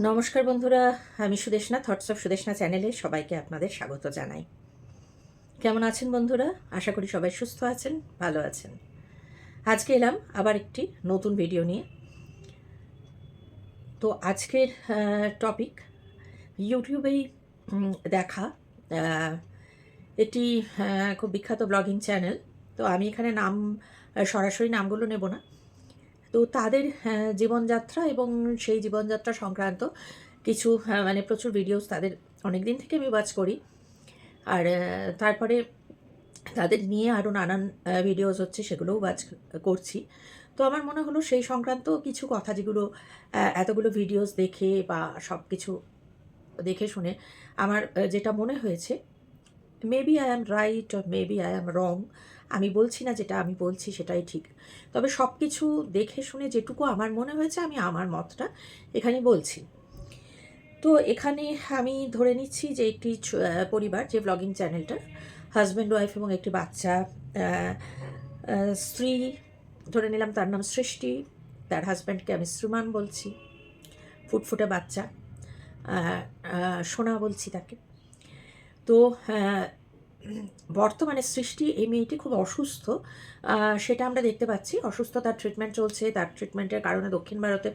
নমস্কার বন্ধুরা, আমি সুদেশনা থটস অফ সুদেশনা চ্যানেলে সবাইকে আপনাদের স্বাগত জানাই। কেমন আছেন বন্ধুরা? আশা করি সবাই সুস্থ আছেন, ভালো আছেন। আজকে এলাম আবার একটি নতুন ভিডিও নিয়ে। তো আজকের টপিক ইউটিউবেই দেখা। একটি খুব বিখ্যাত ব্লগিং চ্যানেল তো আমি এখানে নাম, সরাসরি নামগুলো নেব না। তো তাদের জীবনযাত্রা এবং সেই জীবনযাত্রা সংক্রান্ত কিছু মানে প্রচুর ভিডিওস তাদের অনেক দিন থেকে আমি ওয়াচ করি। আর তারপরে তাদের নিয়ে আরও নানান ভিডিওস হচ্ছে সেগুলোও ওয়াচ করছি। তো আমার মনে হলো সেই সংক্রান্ত কিছু কথা যেগুলো এতগুলো ভিডিওস দেখে বা সব কিছু দেখে শুনে আমার যেটা মনে হয়েছে maybe I am right maybe I am wrong আমি বলছি না যেটা আমি বলছি সেটাই ঠিক। তবে সব কিছু দেখে শুনে যেটুকু আমার মনে হয়েছে আমি আমার মতটা এখানে বলছি। তো এখানে আমি ধরে নিচ্ছি যে একটি পরিবার যে ব্লগিং চ্যানেলটা হাজব্যান্ড ওয়াইফ এবং একটি বাচ্চা স্ত্রী, ধরে নিলাম তার নাম সৃষ্টি, তার হাজব্যান্ডকে আমি শ্রীমান বলছি, ফুটফুটে বাচ্চা সোনা বলছি তাকে। তো বর্তমানে সৃষ্টি এই মেয়েটি খুব অসুস্থ সেটা আমরা দেখতে পাচ্ছি। অসুস্থ তার ট্রিটমেন্ট চলছে, তার ট্রিটমেন্টের কারণে দক্ষিণ ভারতে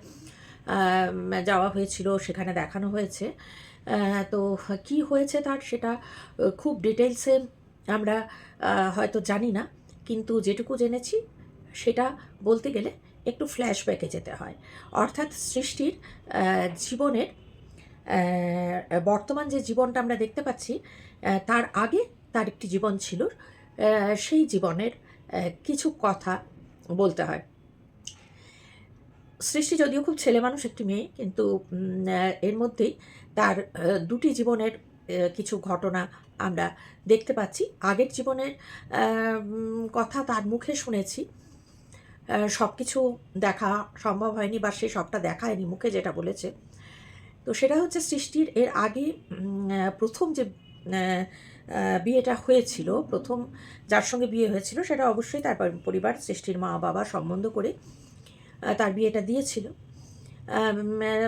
যাওয়া হয়েছিল, সেখানে দেখানো হয়েছে। তো কি হয়েছে তার সেটা খুব ডিটেলসে আমরা হয়তো জানি না। কিন্তু যেটুকু জেনেছি, সেটা বলতে গেলে একটু ফ্ল্যাশব্যাকে যেতে হয়। অর্থাৎ সৃষ্টির জীবনের বর্তমান যে জীবনটা আমরা দেখতে পাচ্ছি তার আগে তার একটি জীবন ছিল। সেই জীবনের কিছু কথা বলতে হয়। সৃষ্টি যদিও খুব ছেলে মানুষ একটি মেয়ে, কিন্তু এর মধ্যেই তার দুটি জীবনের কিছু ঘটনা আমরা দেখতে পাচ্ছি। আগের জীবনের কথা তার মুখে শুনেছি। সব কিছু দেখা সম্ভব হয়নি বা সে সবটা দেখায়নি মুখে যেটা বলেছে। তো সেটা হচ্ছে সৃষ্টির এর আগে প্রথম যে বিয়েটা হয়েছিল। প্রথম যার সঙ্গে বিয়ে হয়েছিল সেটা অবশ্যই তার পরিবার, সৃষ্টির মা, বাবা সম্বন্ধ করে তার বিয়েটা দিয়েছিল।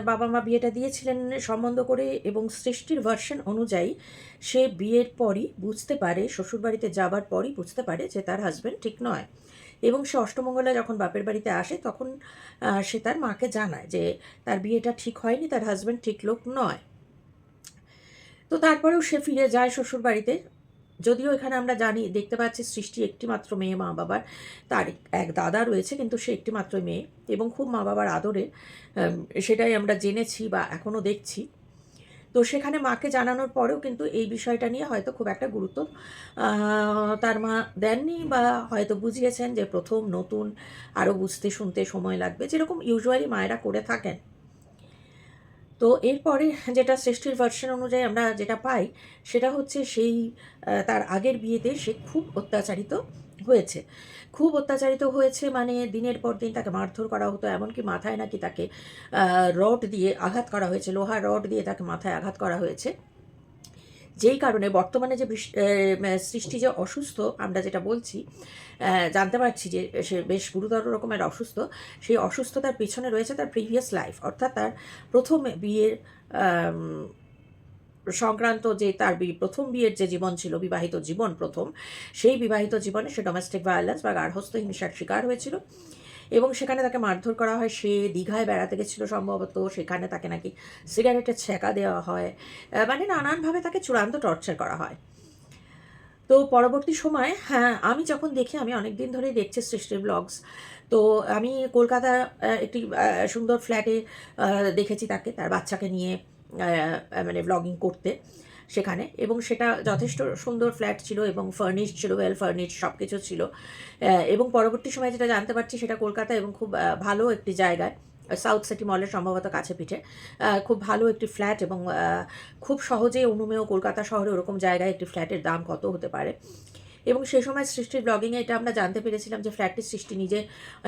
বাবা মা বিয়েটা দিয়েছিলেন সম্বন্ধ করে এবং সৃষ্টির ভার্সন অনুযায়ী সে বিয়ের পরই বুঝতে পারে, শ্বশুরবাড়িতে যাবার পরই বুঝতে পারে যে তার হাজব্যান্ড ঠিক নয়। এবং সে অষ্টমঙ্গলা যখন বাপের বাড়িতে আসে তখন সে তার মাকে জানায় যে তার বিয়েটা ঠিক হয়নি, তার হাজব্যান্ড ঠিক লোক নয়। তো তারপরেও সে ফিরে যায় শ্বশুর বাড়িতে যদিও এখানে আমরা জানি, দেখতে পাচ্ছি সৃষ্টি একটি মাত্র মেয়ে মা বাবার। তার এক দাদা রয়েছে, কিন্তু সে একটি মাত্র মেয়ে এবং খুব মা বাবার আদরে। সেটাই আমরা জেনেছি বা এখনও দেখছি। তো সেখানে মাকে জানানোর পরেও কিন্তু এই বিষয়টা নিয়ে হয়তো খুব একটা গুরুত্ব তার মা দেননি বা হয়তো বুঝিয়েছেন যে প্রথম নতুন, আরও বুঝতে শুনতে সময় লাগবে। যেরকম ইউজুয়ালি মায়েরা করে থাকেন। তো এরপরে যেটা সৃষ্টির ভার্সন অনুযায়ী আমরা যেটা পাই, সেটা হচ্ছে সেই তার আগের বিয়েতে সে খুব অত্যাচারিত হয়েছে। খুব অত্যাচারিত হয়েছে মানে দিনের পর দিন তাকে মারধর করা হতো, এমনকি মাথায় নাকি তাকে রড দিয়ে আঘাত করা হয়েছে, লোহার রড দিয়ে তাকে মাথায় আঘাত করা হয়েছে। যেই কারণে বর্তমানে যে সৃষ্টি যে অসুস্থ, আমরা যেটা বলছি জানতে পারছি যে সে বেশ গুরুতর রকমের অসুস্থ। সেই অসুস্থতার পিছনে রয়েছে তার প্রিভিয়াস লাইফ অর্থাৎ তার প্রথম বিয়ের সংক্রান্ত যে তার প্রথম বিয়ের যে জীবন ছিল, বিবাহিত জীবন প্রথম, সেই বিবাহিত জীবনে সে ডোমেস্টিক ভায়োলেন্স বা গার্হস্থ্য হিংসার শিকার হয়েছিল। এবং সেখানে তাকে মারধর করা হয়, সে দীঘায় বেড়াতে গেছিল সম্ভবত, সেখানে তাকে নাকি সিগারেটের ছেঁকা দেওয়া হয় মানে নানানভাবে তাকে চূড়ান্ত টর্চার করা হয়। তো পরবর্তী সময় হ্যাঁ আমি যখন দেখি, আমি অনেক দিন ধরেই দেখছি সৃষ্টির ব্লগস তো আমি কলকাতা একটি সুন্দর ফ্ল্যাটে দেখেছি তাকে, তার বাচ্চাকে নিয়ে মানে ব্লগিং করতে সেখানে। এবং সেটা যথেষ্ট সুন্দর ফ্ল্যাট ছিল এবং ফার্নিশ ছিল ওয়েল ফার্নিশ সব কিছু ছিল এবং পরবর্তী সময় যেটা জানতে পারছি, সেটা কলকাতা এবং খুব ভালো একটি জায়গায়। সাউথ সিটি মলের সম্ভবত কাছে পিঠে। খুব ভালো একটি ফ্ল্যাট এবং খুব সহজেই অনুমেয় কলকাতা শহরে ওরকম জায়গায় একটি ফ্ল্যাটের দাম কত হতে পারে। এবং সেই সময় সৃষ্টির ব্লগিংয়ে এটা আমরা জানতে পেরেছিলাম যে ফ্ল্যাটটির সৃষ্টি নিজে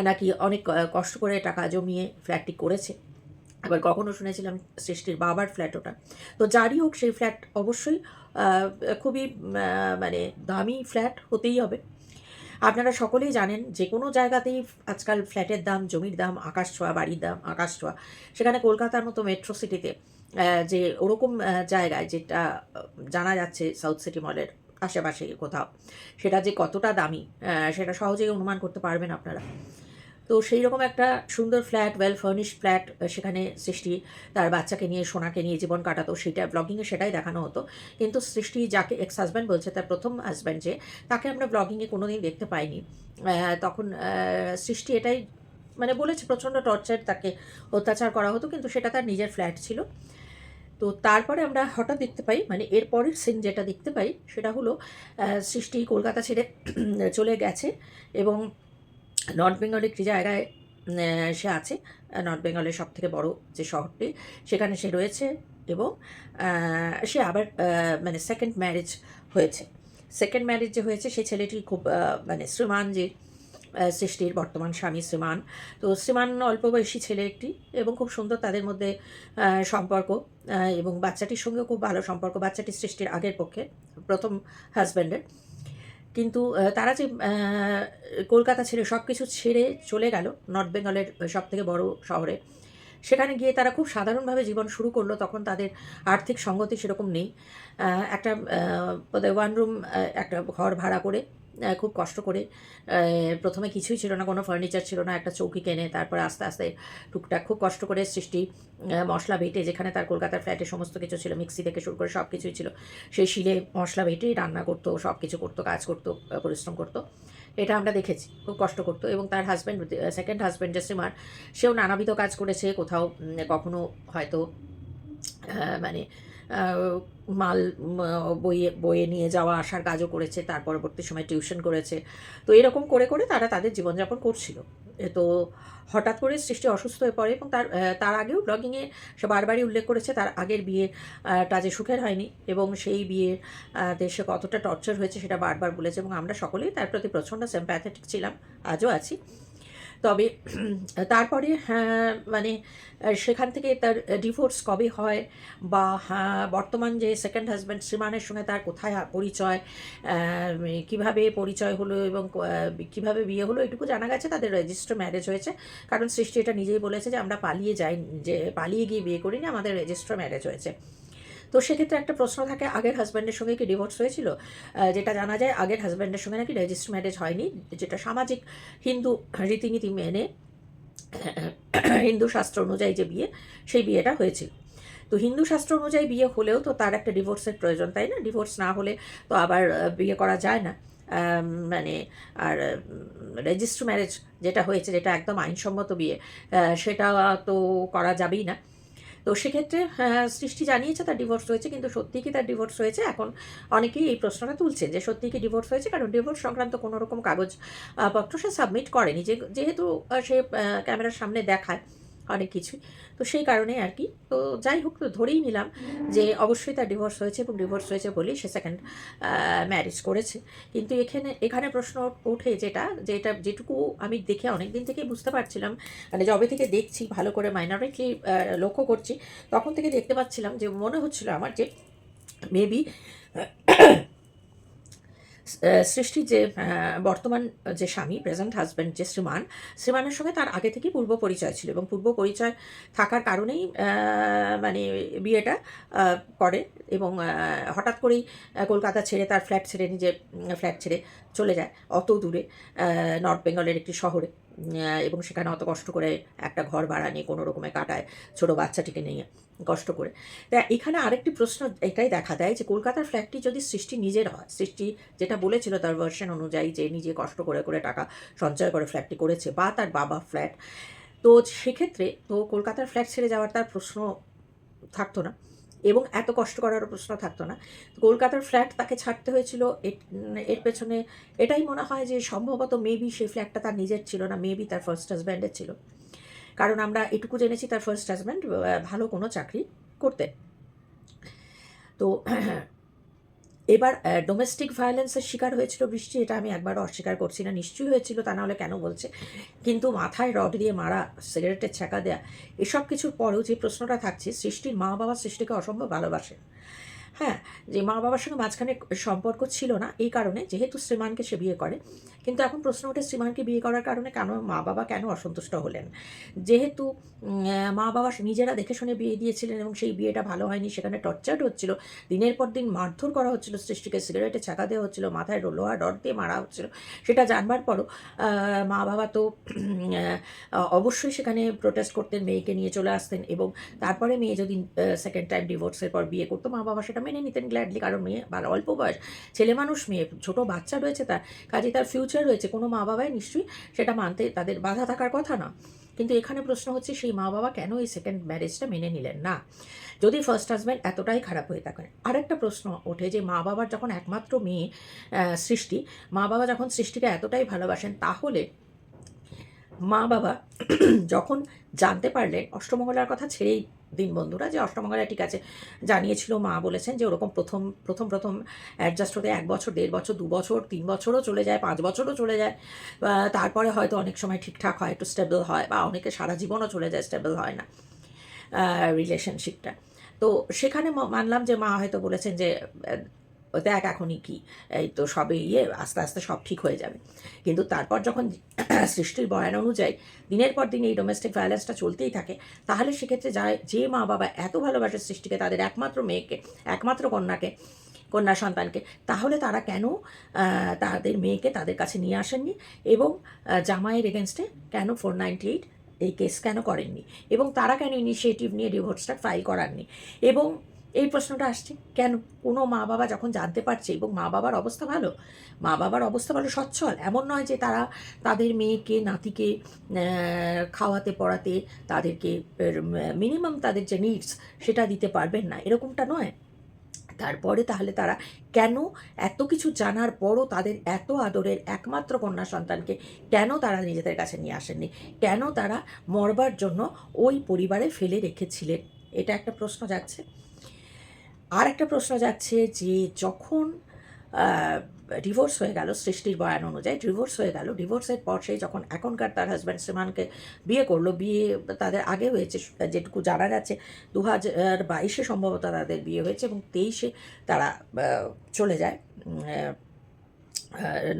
নাকি অনেক কষ্ট করে টাকা জমিয়ে ফ্ল্যাটটি করেছে। আবার কখনও শুনেছিলাম সৃষ্টির বাবার ফ্ল্যাট ওটা। তো যারই হোক সেই ফ্ল্যাট অবশ্যই খুবই মানে দামি ফ্ল্যাট হতেই হবে। আপনারা সকলেই জানেন যে কোনো জায়গাতেই আজকাল ফ্ল্যাটের দাম, জমির দাম, আকাশ ছোঁয়া, বাড়ির দাম, আকাশ ছোঁয়া। সেখানে কলকাতার মতো মেট্রো সিটিতে যে ওরকম জায়গায় যেটা জানা যাচ্ছে সাউথ সিটি মলের আশেপাশে কোথাও, সেটা যে কতটা দামি সেটা সহজেই অনুমান করতে পারবেন আপনারা। তো সেই রকম একটা সুন্দর ফ্ল্যাট ওয়েল ফার্নিশড ফ্ল্যাট সেখানে সৃষ্টি। তার বাচ্চাকে নিয়ে, সোনাকে নিয়ে জীবন কাটাতো। সেটা ব্লগিংয়ে সেটাই দেখানো হতো। কিন্তু সৃষ্টি যাকে এক্স হাজব্যান্ড বলছে, তার প্রথম হাজব্যান্ড যে, তাকে আমরা ব্লগিংয়ে কোনো দিন দেখতে পাইনি। তখন সৃষ্টি এটাই মানে বলেছে, প্রচণ্ড টর্চার তাকে অত্যাচার করা হতো, কিন্তু সেটা তার নিজের ফ্ল্যাট ছিল। তো তারপরে আমরা হঠাৎ দেখতে পাই মানে এর পরের সিন যেটা দেখতে পাই, সেটা হলো সৃষ্টি কলকাতা ছেড়ে চলে গেছে এবং নর্থ বেঙ্গলে একটি জায়গায় সে আছে নর্থ বেঙ্গলের সব থেকে বড় যে শহরটি, সেখানে সে রয়েছে এবং সে আবার মানে সেকেন্ড ম্যারেজ হয়েছে। সেকেন্ড ম্যারেজ যে হয়েছে, সেই ছেলেটি খুব মানে শ্রীমান যে সৃষ্টির বর্তমান স্বামী শ্রীমান। তো শ্রীমান অল্প বয়সী ছেলে একটি এবং খুব সুন্দর তাদের মধ্যে সম্পর্ক এবং বাচ্চাটির সঙ্গেও খুব ভালো সম্পর্ক। বাচ্চাটি সৃষ্টির আগের পক্ষে, প্রথম হাজব্যান্ডের কিন্তু তারা যে কলকাতা ছেড়ে সব কিছু ছেড়ে চলে গেল, নর্থ বেঙ্গলের সব থেকে বড় শহরে, সেখানে গিয়ে তারা খুব সাধারণভাবে জীবন শুরু করল, তখন তাদের আর্থিক সঙ্গতি সেরকম নেই। একটা ওয়ান রুম একটা ঘর ভাড়া করে খুব কষ্ট করে প্রথমে কিছুই ছিল না, কোনো ফার্নিচার ছিল না, একটা চৌকি কেনে, তারপরে আস্তে আস্তে টুকটাক খুব কষ্ট করে সৃষ্টি মশলা বেটে যেখানে তার কলকাতার ফ্ল্যাটে সমস্ত কিছু ছিল, মিক্সি থেকে শুরু করে সব কিছুই ছিল, সেই শিলে মশলা বেটেই রান্না করতো, সব কিছু করতো, কাজ করতো পরিশ্রম করতো। এটা আমরা দেখেছি, খুব কষ্ট করতো এবং তার হাজব্যান্ড সেকেন্ড হাজব্যান্ড যে শ্রীমার সেও নানাবিধ কাজ করেছে, কোথাও কখনো হয়তো মানে মাল বইয়ে বয়ে নিয়ে যাওয়া আসার কাজও করেছে, তার পরবর্তী সময় টিউশন করেছে। তো এরকম করে করে তারা তাদের জীবনযাপন করছিল। তো হঠাৎ করে সৃষ্টি অসুস্থ হয়ে পড়ে এবং তার তার আগেও ব্লগিংয়ে সে বারবারই উল্লেখ করেছে, তার আগের বিয়ে যে সুখের হয়নি এবং সেই বিয়ে দেশে কতটা টর্চার হয়েছে সেটা বারবার বলেছে এবং আমরা সকলেই তার প্রতি প্রচণ্ড সিম্প্যাথেটিক ছিলাম, আজও আছি। তবে তারপরে হ্যাঁ, মানে সেখান থেকে তার ডিভোর্স কবে হয় বা হ্যাঁ, বর্তমান যে সেকেন্ড হাজব্যান্ড শ্রীমানের সঙ্গে তার কোথায় পরিচয় কীভাবে পরিচয় হলো এবং কীভাবে বিয়ে হলো এটুকু জানা গেছে তাদের রেজিস্টার ম্যারেজ হয়েছে। কারণ সৃষ্টি এটা নিজেই বলেছে যে আমরা পালিয়ে যাই যে পালিয়ে গিয়ে বিয়ে করিনি আমাদের রেজিস্টার ম্যারেজ হয়েছে। তো সেক্ষেত্রে একটা প্রশ্ন থাকে, আগের হাজব্যান্ডের সঙ্গে কি ডিভোর্স হয়েছিল? যেটা জানা যায় আগের হাজব্যান্ডের সঙ্গে নাকি রেজিস্টার ম্যারেজ হয়নি, যেটা সামাজিক হিন্দু রীতিনীতি মেনে, হিন্দু শাস্ত্র অনুযায়ী যে বিয়ে, সেই বিয়েটা হয়েছিল। তো হিন্দু শাস্ত্র অনুযায়ী বিয়ে হলেও তো তার একটা ডিভোর্সের প্রয়োজন, তাই না? ডিভোর্স না হলে তো আবার বিয়ে করা যায় না। মানে আর রেজিস্টার ম্যারেজ যেটা হয়েছে, যেটা একদম আইনসম্মত বিয়ে সেটা তো করা যাবেই না। তো সেক্ষেত্রে সৃষ্টি জানিয়েছে তার ডিভোর্স হয়েছে, কিন্তু সত্যি কি তার ডিভোর্স হয়েছে? এখন অনেকেই এই প্রশ্নটা তুলছে যে সত্যি কি ডিভোর্স হয়েছে? কারণ ডিভোর্স সংক্রান্ত কোনো রকম কাগজ পত্র সে সাবমিট করেনি। যে, যেহেতু সে ক্যামেরার সামনে দেখায় অনেক কিছুই। তো সেই কারণে আর কি। তো যাই হোক, তো ধরেই নিলাম যে অবশ্যই তার ডিভোর্স হয়েছে এবং ডিভোর্স হয়েছে বলেই সে সেকেন্ড ম্যারেজ করেছে। কিন্তু এখানে এখানে প্রশ্ন ওঠে যেটা, যে এটা যেটুকু আমি দেখে অনেক দিন থেকেই বুঝতে পারছিলাম মানে যবে থেকে দেখছি, ভালো করে মাইনরিটি লক্ষ্য করছি, তখন থেকে দেখতে পাচ্ছিলাম যে মনে হচ্ছিল আমার যে মেবি সৃষ্টির যে বর্তমান যে স্বামী প্রেজেন্ট হাজব্যান্ড যে শ্রীমান, শ্রীমানের সঙ্গে তার আগে থেকেই পূর্ব পরিচয় ছিল এবং পূর্ব পরিচয় থাকার কারণেই মানে বিয়েটা করে এবং হঠাৎ করেই কলকাতা ছেড়ে তার ফ্ল্যাট ছেড়ে নিজে ফ্ল্যাট ছেড়ে চলে যায় অত দূরে নর্থ বেঙ্গলের একটি শহরে। এবং সেখানে অত কষ্ট করে একটা ঘর ভাড়া নিয়ে কোনো রকমে কাটায় ছোটো বাচ্চাটিকে নিয়ে কষ্ট করে। তা এখানে আরেকটি প্রশ্ন এটাই দেখা দেয় যে কলকাতার ফ্ল্যাটটি যদি সৃষ্টি নিজের হয়, সৃষ্টি যেটা বলেছিল তার ভার্সন অনুযায়ী যে নিজে কষ্ট করে করে টাকা সঞ্চয় করে ফ্ল্যাটটি করেছে বা তার বাবা ফ্ল্যাট, তো সেক্ষেত্রে তো কলকাতার ফ্ল্যাট ছেড়ে যাওয়ার তার প্রশ্ন থাকতো না। এবং এত কষ্ট করারও প্রশ্ন থাকতো না। কলকাতার ফ্ল্যাট তাকে ছাড়তে হয়েছিল। এর পেছনে এটাই মনে হয় যে সম্ভবত মেবি সেই ফ্ল্যাটটা তার নিজের ছিল না মেবি তার ফার্স্ট হাজব্যান্ডের ছিল। কারণ আমরা এটুকু জেনেছি তার ফার্স্ট হাজব্যান্ড ভালো কোনো চাকরি করতে। তো এবার ডোমেস্টিক ভায়োলেন্সের শিকার হয়েছিল বৃষ্টি, এটা আমি একবার অস্বীকার করছি না, নিশ্চয়ই হয়েছিল, তা নাহলে কেন বলছে? কিন্তু মাথায় রড দিয়ে মারা, সিগারেটের ছ্যাঁকা দেয়া, এসব কিছুর পরেও যে প্রশ্নটা থাকছে, সৃষ্টির মা বাবা সৃষ্টিকে অসম্ভব ভালোবাসে হ্যাঁ যে মা বাবার সঙ্গে মাঝখানে সম্পর্ক ছিল না, এই কারণে যেহেতু শ্রীমানকে সে বিয়ে করে, কিন্তু এখন প্রশ্ন ওঠে শ্রীমানকে বিয়ে করার কারণে কেন মা বাবা কেন অসন্তুষ্ট হলেন? যেহেতু মা বাবা নিজেরা দেখে শুনে বিয়ে দিয়েছিলেন এবং সেই বিয়েটা ভালো হয়নি, সেখানে টর্চার্ড হচ্ছিল, দিনের পর দিন মারধর করা হচ্ছিল, সৃষ্টিকে সিগারেটে ছাকা দেওয়া হচ্ছিল, মাথায় লোহা ডর দিয়ে মারা হচ্ছিল, সেটা জানবার পরও মা বাবা তো অবশ্যই সেখানে প্রোটেস্ট করতেন, মেয়েকে নিয়ে চলে আসতেন এবং তারপরে মেয়ে যদি সেকেন্ড টাইম ডিভোর্সের পর বিয়ে করতো, মা বাবা সেটা মেনে নিতেন গ্ল্যাডলি কারণ মেয়ে বা অল্প বয়স, ছেলে মানুষ, মেয়ে, ছোট বাচ্চা রয়েছে তার, কাজে তার ফিউচার রয়েছে। কোনো মা বাবাই নিশ্চয়ই সেটা মানতে তাদের বাধা থাকার কথা না। কিন্তু এখানে প্রশ্ন হচ্ছে, সেই মা বাবা কেন এই সেকেন্ড ম্যারেজটা মেনে নিলেন না? যদি ফার্স্ট হাজব্যান্ড এতটাই খারাপ হয়ে থাকে আরেকটা প্রশ্ন ওঠে যে, মা বাবার যখন একমাত্র মেয়ে সৃষ্টি, মা বাবা যখন সৃষ্টিকে এতটাই ভালোবাসেন, তাহলে মা বাবা যখন জানতে পারলেন, অষ্টমঙ্গলার কথা ছেড়েই দিন বন্ধুরা যে অষ্টমঙ্গলা ঠিক আছে। জানিয়েছিল মা বলেছেন যে ওরকম প্রথম প্রথম প্রথম অ্যাডজাস্ট হতে এক বছর, দেড় বছর, দু বছর, তিন বছরও চলে যায়, পাঁচ বছরও চলে যায়। তারপরে হয়তো অনেক সময় ঠিকঠাক হয়, একটু স্টেবল হয় বা অনেকে সারা জীবনও চলে যায় স্টেবল হয় না রিলেশনশিপটা তো সেখানে মানলাম যে মা হয়তো বলেছেন যে দেখ এখনই কি, এই তো সবে ইয়ে আস্তে আস্তে সব ঠিক হয়ে যাবে। কিন্তু তারপর যখন সৃষ্টির বয়ান অনুযায়ী দিনের পর দিন এই ডোমেস্টিক ভায়োলেন্সটা চলতেই থাকে, তাহলে সেক্ষেত্রে যায় যে মা বাবা এত ভালোবাসে সৃষ্টিকে, তাদের একমাত্র মেয়েকে, একমাত্র কন্যাকে, কন্যা সন্তানকে, তাহলে তারা কেন তাদের মেয়েকে তাদের কাছে নিয়ে আসেননি? এবং জামাইয়ের এগেনস্টে কেন ফোর নাইনটি এইট এই কেস কেন করেননি? এবং তারা কেন ইনিশিয়েটিভ নিয়ে ডিভোর্সটা ফাইল করাননি? এবং এই প্রশ্নটা আসছে, কেন? কোনো মা বাবা যখন জানতে পারছে এবং মা বাবার অবস্থা ভালো মা বাবার অবস্থা ভালো সচ্ছল, এমন নয় যে তারা তাদের মেয়েকে, নাতিকে খাওয়াতে, পড়াতে তাদেরকে মিনিমাম তাদের যে নিডস সেটা দিতে পারবেন না, এরকমটা নয়। তারপরে তাহলে তারা কেন এত কিছু জানার পরও তাদের এত আদরের একমাত্র কন্যা সন্তানকে কেন তারা নিজেদের কাছে নিয়ে আসেননি? কেন তারা মরবার জন্য ওই পরিবারে ফেলে রেখেছিলেন? এটা একটা প্রশ্ন যাচ্ছে। আর একটা প্রশ্ন যাচ্ছে যে যখন ডিভোর্স হয়ে গেল, সৃষ্টির বয়ান অনুযায়ী ডিভোর্স হয়ে গেল ডিভোর্সের পর সেই যখন এখনকার তার হাজব্যান্ড শ্রীমানকে বিয়ে করল, বিয়ে তাদের আগে হয়েছে, যেটুকু জানা যাচ্ছে দু হাজার বাইশে সম্ভবত তাদের বিয়ে হয়েছে এবং তেইশে তারা চলে যায়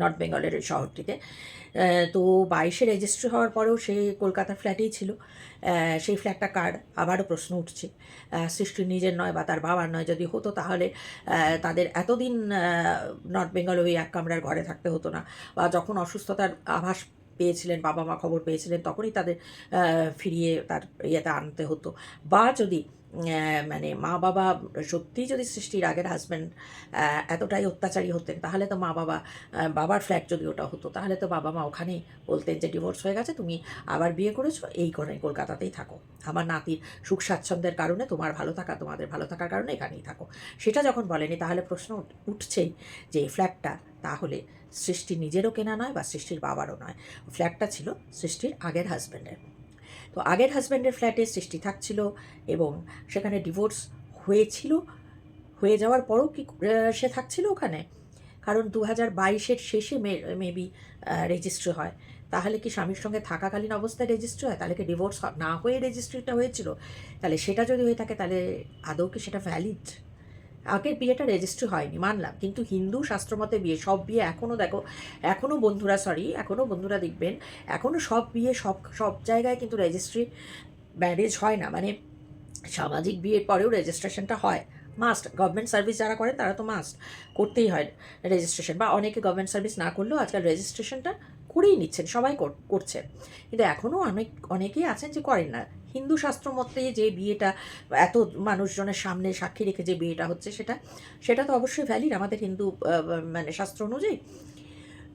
নর্থ বেঙ্গলের শহরটিতে। তো বাইশে রেজিস্ট্রি হওয়ার পরেও সে কলকাতার ফ্ল্যাটেই ছিল। সেই ফ্ল্যাটটা কার? আবারও প্রশ্ন উঠছে। সৃষ্টির নিজের নয় বা তার বাবার নয় যদি হতো তাহলে তাদের এতদিন নর্থ বেঙ্গলে ওই এক কামরার ঘরে থাকতে হতো না। বা যখন অসুস্থতার আভাস পেয়েছিলেন বাবা মা খবর পেয়েছিলেন, তখনই তাদের ফিরিয়ে তার ইয়েতে আনতে হতো। বা যদি মানে মা বাবা সত্যিই যদি সৃষ্টির আগের হাজব্যান্ড এতটাই অত্যাচারী হতেন, তাহলে তো মা বাবা বাবার ফ্ল্যাট যদি ওটা হতো, তাহলে তো বাবা মা ওখানেই বলতেন যে ডিভোর্স হয়ে গেছে, তুমি আবার বিয়ে করেছ, এই করে কলকাতাতেই থাকো। আমার নাতির সুখ স্বাচ্ছন্দ্যের কারণে তোমার ভালো থাকা, তোমাদের ভালো থাকার কারণে এখানেই থাকো। সেটা যখন বলেনি, তাহলে প্রশ্ন উঠ- উঠছেই যে ফ্ল্যাটটা তাহলে সৃষ্টি নিজেরও কেনা নয় বা সৃষ্টির বাবারও নয়। ফ্ল্যাটটা ছিল সৃষ্টির আগের হাজব্যান্ডের তো আগের হাজব্যান্ডের ফ্ল্যাটে সৃষ্টি থাকছিল এবং সেখানে ডিভোর্স হয়েছিল, হয়ে যাওয়ার পরও কি সে থাকছিল ওখানে? কারণ দু হাজার বাইশের শেষে মেবি রেজিস্ট্রি হয়। তাহলে কি স্বামীর সঙ্গে থাকাকালীন অবস্থায় রেজিস্ট্রি হয়? তাহলে কি ডিভোর্স না হয়ে রেজিস্ট্রিটা হয়েছিল? তাহলে সেটা যদি হয়ে থাকে তাহলে আদৌ কি সেটা ভ্যালিড আগের বিয়েটা রেজিস্ট্রি হয়নি, মানলাম। কিন্তু হিন্দু শাস্ত্রমতে বিয়ে, সব বিয়ে এখনও দেখো এখনও বন্ধুরা সরি এখনও বন্ধুরা দেখবেন এখনও সব বিয়ে, সব সব জায়গায় কিন্তু রেজিস্ট্রি ম্যারেজ হয় না। মানে সামাজিক বিয়ের পরেও রেজিস্ট্রেশনটা হয়। মাস্ট গভর্নমেন্ট সার্ভিস যারা করেন তারা তো মাস্ট করতেই হয় রেজিস্ট্রেশন বা অনেকে গভর্নমেন্ট সার্ভিস না করলেও আজকাল রেজিস্ট্রেশনটা করেই নিচ্ছেন, সবাই কর- করছে। কিন্তু এখনও অনেক, অনেকেই আছেন যে করেন না। হিন্দু শাস্ত্র মতে যে বিয়েটা, এত মানুষজনের সামনে সাক্ষী রেখে যে বিয়েটা হচ্ছে সেটা সেটা তো অবশ্যই ভ্যালিড আমাদের হিন্দু মানে শাস্ত্র অনুযায়ী।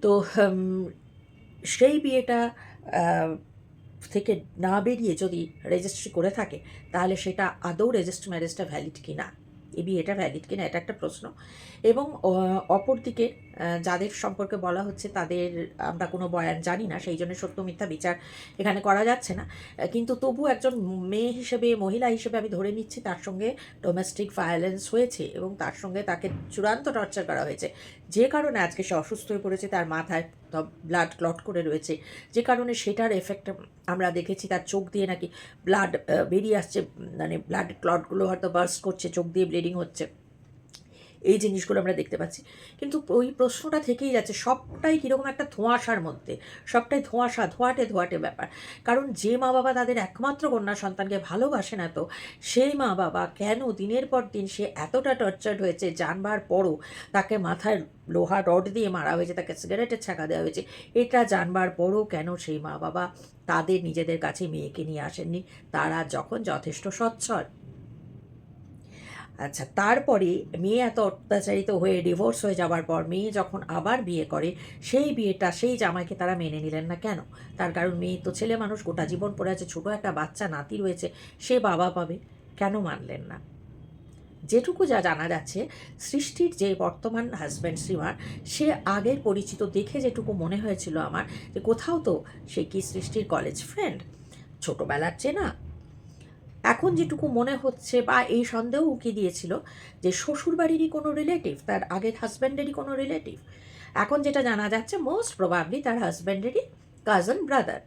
তো সেই বিয়েটা থেকে না বেরিয়ে যদি রেজিস্ট্রি করে থাকে, তাহলে সেটা আদৌ রেজিস্ট্রি ম্যারেজটা ভ্যালিড কি না এই বিয়েটা ভ্যালিড কিনা এটা একটা প্রশ্ন। এবং অপরদিকে যাদের সম্পর্কে বলা হচ্ছে তাদের আমরা কোনো বয়ান জানি না, সেই জন্য সত্য মিথ্যা বিচার এখানে করা যাচ্ছে না। কিন্তু তবু একজন মেয়ে হিসেবে, মহিলা হিসেবে আমি ধরে নিচ্ছি তার সঙ্গে ডোমেস্টিক ভায়োলেন্স হয়েছে এবং তার সঙ্গে তাকে চূড়ান্ত টর্চার করা হয়েছে। যে কারণে আজকে সে অসুস্থ হয়ে পড়েছে, তার মাথায় ব্লাড ক্লট করে রয়েছে। যে কারণে সেটার এফেক্ট আমরা দেখেছি, তার চোখ দিয়ে নাকি ব্লাড বেরিয়ে আসছে মানে ব্লাড ক্লটগুলো হয়তো বার্স করছে, চোখ দিয়ে ব্লিডিং হচ্ছে। এই জিনিসগুলো আমরা দেখতে পাচ্ছি। কিন্তু ওই প্রশ্নটা থেকেই যাচ্ছে, সবটাই কীরকম একটা ধোঁয়াশার মধ্যে, সবটাই ধোঁয়াশা, ধোঁয়াটে ধোঁয়াটে ব্যাপার। কারণ যে মা বাবা তাদের একমাত্র কন্যা সন্তানকে ভালোবাসে না তো, সেই মা বাবা কেন দিনের পর দিন সে এতটা টর্চার্ড হয়েছে, জানবার পরও তাকে মাথায় লোহা রড দিয়ে মারা হয়েছে, তাকে সিগারেটের ছাকা দেওয়া হয়েছে, এটা জানবার পরও কেন সেই মা বাবা তাদের নিজেদের কাছে মেয়েকে নিয়ে আসেননি? তারা যখন যথেষ্ট সচ্ছল। আচ্ছা তারপরে মেয়ে এত অত্যাচারিত হয়ে ডিভোর্স হয়ে যাওয়ার পর মেয়ে যখন আবার বিয়ে করে, সেই বিয়েটা, সেই জামাইকে তারা মেনে নিলেন না কেন? তার কারণ মেয়ে তো ছেলে মানুষ, গোটা জীবন পড়ে আছে, ছোটো একটা বাচ্চা, নাতি রয়েছে, সে বাবা পাবে, কেন মানলেন না? যেটুকু যা জানা যাচ্ছে, সৃষ্টির যে বর্তমান হাজব্যান্ড শ্রীমার সে আগের পরিচিত দেখে যেটুকু মনে হয়েছিল আমার, যে কোথাও তো সে কি সৃষ্টির কলেজ ফ্রেন্ড ছোটোবেলার চেনা এখন যেটুকু মনে হচ্ছে বা এই সন্দেহ উকি দিয়েছিল যে শ্বশুরবাড়িরই কোনো রিলেটিভ তার আগের হাজব্যান্ডেরই কোনো রিলেটিভ এখন যেটা জানা যাচ্ছে মোস্ট প্রবাবলি তার হাজব্যান্ডেরই কাজন ব্রাদার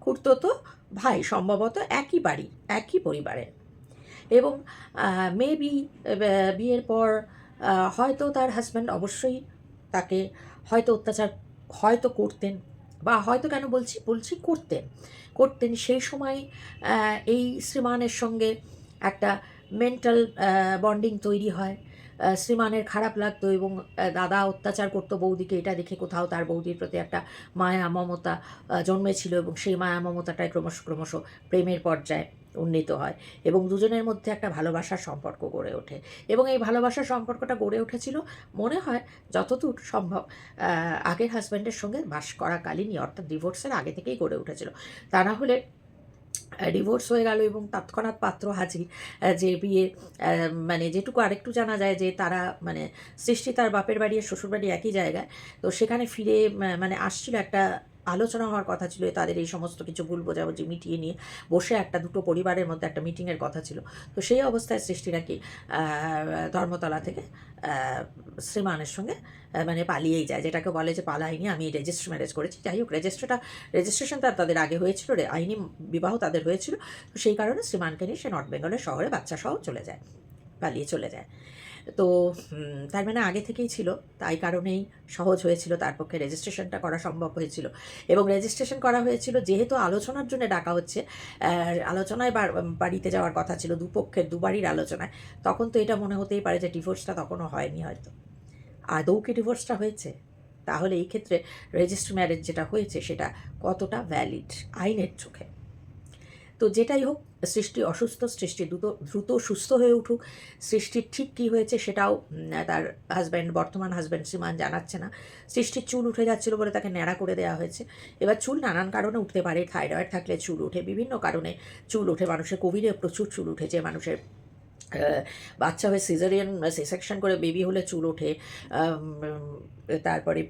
খুঁড়তো ভাই, সম্ভবত একই বাড়ি, একই পরিবারের এবং মেবি বিয়ের পর হয়তো তার হাজব্যান্ড অবশ্যই তাকে হয়তো অত্যাচার হয়তো করতেন। বা হয়তো কেন বলছি বলছি করতেন করতেন সেই সময় এই শ্রীমানের সঙ্গে একটা মেন্টাল বন্ডিং তৈরি হয়। শ্রীমানের খারাপ লাগতো এবং দাদা অত্যাচার করতো বৌদিকে, এটা দেখে কোথাও তার বৌদির প্রতি একটা মায়া মমতা জন্মেছিল এবং সেই মায়া মমতাটাই ক্রমশ ক্রমশ প্রেমের পর্যায়ে উন্নীত হয় এবং দুজনের মধ্যে একটা ভালোবাসার সম্পর্ক গড়ে ওঠে। এবং এই ভালোবাসার সম্পর্কটা গড়ে উঠেছিল, মনে হয় যতদূর সম্ভব আগের হাজব্যান্ডের সঙ্গে বাস করাকালীনই, অর্থাৎ ডিভোর্সের আগে থেকেই গড়ে উঠেছিল। তা না হলে ডিভোর্স হয়ে গেল এবং তৎক্ষণাৎ পাত্র হাজির যে বিয়ে মানে যেটুকু আরেকটু জানা যায় যে তারা মানে সৃষ্টি তার বাপের বাড়ি আর শ্বশুর বাড়ি একই জায়গায়, তো সেখানে ফিরে মানে আসছিল একটা আলোচনা হওয়ার কথা ছিল তাদের এই সমস্ত কিছু ভুল বোঝাবুঝি মিটিয়ে নিয়ে বসে একটা দুটো পরিবারের মধ্যে একটা মিটিংয়ের কথা ছিল। তো সেই অবস্থায় সৃষ্টি নাকি ধর্মতলা থেকে শ্রীমানের সঙ্গে মানে পালিয়েই যায়, যেটাকে বলে যে পালাইনি, আমি রেজিস্টার ম্যারেজ করেছি। যাই হোক রেজিস্টারটা রেজিস্ট্রেশনটা তাদের আগে হয়েছিল, রে, আইনি বিবাহ তাদের হয়েছিল। তো সেই কারণে শ্রীমানকে নিয়ে সে নর্থ বেঙ্গলের শহরে বাচ্চা সহ চলে যায়, পালিয়ে চলে যায়। তো তার মানে আগে থেকেই ছিল। তাই কারণেই সহজ হয়েছিল, তার পক্ষে রেজিস্ট্রেশনটা করা সম্ভব হয়েছিল। এবং রেজিস্ট্রেশন করা হয়েছিল, যেহেতু আলোচনার জন্য ডাকা হচ্ছে আলোচনায় বাড়িতে যাওয়ার কথা ছিল দুপক্ষের দুবারই আলোচনায়, তখন তো এটা মনে হতেই পারে যে ডিভোর্সটা তখনও হয়নি হয়তো। আদৌ কি ডিভোর্সটা হয়েছে? তাহলে এই ক্ষেত্রে রেজিস্ট্রি ম্যারেজ যেটা হয়েছে, সেটা কতটা ভ্যালিড আইনের চোখে। তো যেটাই হোক, সৃষ্টি অসুস্থ, সৃষ্টি দ্রুত দ্রুত সুস্থ হয়ে উঠুক সৃষ্টির ঠিক কী হয়েছে সেটাও তার হাজব্যান্ড বর্তমান হাজব্যান্ড শ্রীমান জানাচ্ছে না। সৃষ্টির চুল উঠে যাচ্ছিল বলে তাকে ন্যাড়া করে দেওয়া হয়েছে। এবার চুল নানান কারণে উঠতে পারে থাইরয়েড থাকলে চুল ওঠে বিভিন্ন কারণে চুল ওঠে মানুষের কোভিডে প্রচুর চুল উঠেছে, মানুষের বাচ্চা হয়ে সিজারিয়ান সেকশন করে বেবি হলে চুল ওঠে তারপরে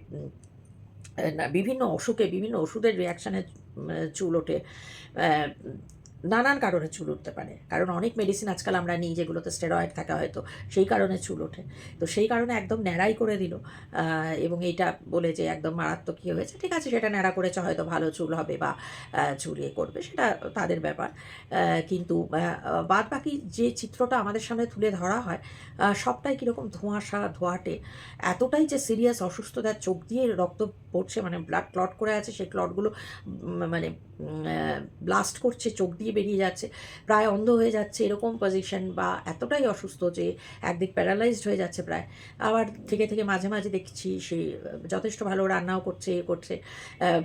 বিভিন্ন অসুখে, বিভিন্ন ওষুধের রিয়াকশানে চুল ওঠে নানান কারণে চুল উঠতে পারে। কারণ অনেক মেডিসিন আজকাল আমরা নিই যেগুলোতে স্টেরয়েড থাকা হয়তো, সেই কারণে চুল ওঠে। তো সেই কারণে একদম ন্যাড়াই করে দিল। এবং এইটা বলে যে একদম মারাত্মক কী হয়েছে, ঠিক আছে, সেটা ন্যাড়া করেছে, হয়তো ভালো চুল হবে বা চুল ইয়ে করবে, সেটা তাদের ব্যাপার। কিন্তু বাদ বাকি যে চিত্রটা আমাদের সামনে তুলে ধরা হয় সবটাই কীরকম ধোঁয়াশা, ধোঁয়াটে। এতটাই যে সিরিয়াস অসুস্থতার চোখ দিয়ে রক্ত পড়ছে মানে ব্লাড ক্লট করে আছে, সেই ক্লটগুলো মানে ব্লাস্ট করছে, চোখ দিয়ে বেরিয়ে যাচ্ছে, প্রায় অন্ধ হয়ে যাচ্ছে এরকম পজিশন বা এতটাই অসুস্থ যে একদিক প্যারালাইজড হয়ে যাচ্ছে প্রায়। আবার থেকে থেকে মাঝে মাঝে দেখছি সে যথেষ্ট ভালো রান্নাও করছে, এ করছে।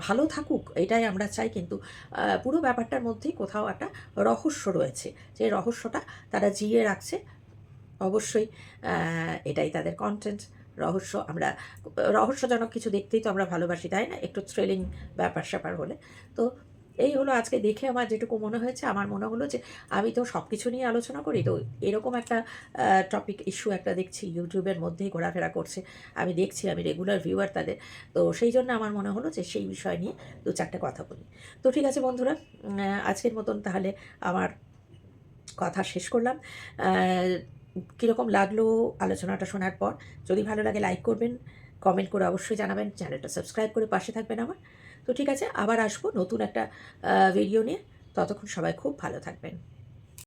ভালো থাকুক, এটাই আমরা চাই, কিন্তু পুরো ব্যাপারটার মধ্যেই কোথাও একটা রহস্য রয়েছে। যে রহস্যটা তারা জিয়ে রাখছে, অবশ্যই এটাই তাদের কন্টেন্ট রহস্য আমরা, রহস্যজনক কিছু দেখতেই তো আমরা ভালোবাসি, তাই না? একটু থ্রিলিং ব্যাপার স্যাপার হলে। তো এই হলো আজকে দেখে আমার যেটুকু মনে হয়েছে, আমার মনে হলো যে আমি তো সব কিছু নিয়ে আলোচনা করি, তো এরকম একটা টপিক ইস্যু একটা দেখছি ইউটিউবের মধ্যেই ঘোরাফেরা করছে। আমি দেখছি, আমি রেগুলার ভিউয়ার তাদের। তো সেই জন্য আমার মনে হলো যে সেই বিষয় নিয়ে দু চারটে কথা বলি। তো ঠিক আছে বন্ধুরা আজকের মতন তাহলে আমার কথা শেষ করলাম। কীরকম লাগল আলোচনাটা শোনার পর? যদি ভালো লাগে লাইক করবেন কমেন্ট করে অবশ্যই জানাবেন চ্যানেলটা সাবস্ক্রাইব করে পাশে থাকবেন আমার। তো ঠিক আছে আবার আসব নতুন একটা ভিডিও নিয়ে। ততক্ষণ সবাই খুব ভালো থাকবেন।